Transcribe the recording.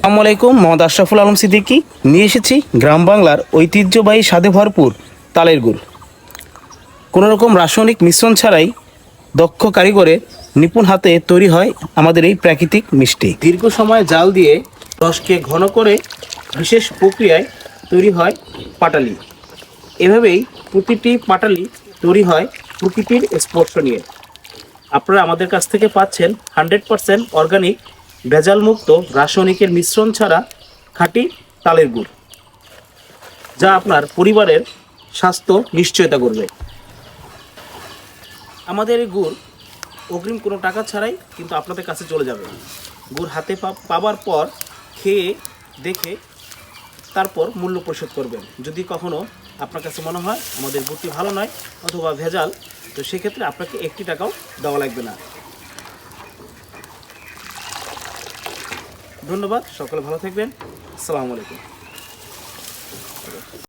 আসসালামু আলাইকুম, মোহাম্মদ আশরাফুল আলম সিদ্দিকী। নিয়ে এসেছি গ্রাম বাংলার ঐতিহ্যবাহী স্বাদে ভরপুর তালের গুড়। কোনো রকম রাসায়নিক মিশ্রণ ছাড়াই দক্ষ কারিগরে নিপুণ হাতে তৈরি হয় আমাদের এই প্রাকৃতিক মিষ্টি। দীর্ঘ সময় জাল দিয়ে রসকে ঘন করে বিশেষ প্রক্রিয়ায় তৈরি হয় পাটালি। এভাবেই প্রতিটি পাটালি তৈরি হয় প্রকৃতির স্পর্শ নিয়ে। আপনারা আমাদের কাছ থেকে পাচ্ছেন হান্ড্রেড পারসেন্ট অর্গানিক ভেজালমুক্ত রাসায়নিকের মিশ্রণ ছাড়া খাঁটি তালের গুড়, যা আপনার পরিবারের স্বাস্থ্য নিশ্চয়তা করবে। আমাদের এই গুড় অগ্রিম কোনো টাকা ছাড়াই কিন্তু আপনাদের কাছে চলে যাবে। গুড় হাতে পাবার পর খেয়ে দেখে তারপর মূল্য পরিশোধ করবেন। যদি কখনো আপনার কাছে মনে হয় আমাদের গুড়টি ভালো নয় অথবা ভেজাল, তো সেক্ষেত্রে আপনাকে একটি টাকাও দেওয়া লাগবে না। ধন্যবাদ সকলে ভালো থাকবেন। আসসালামু আলাইকুম।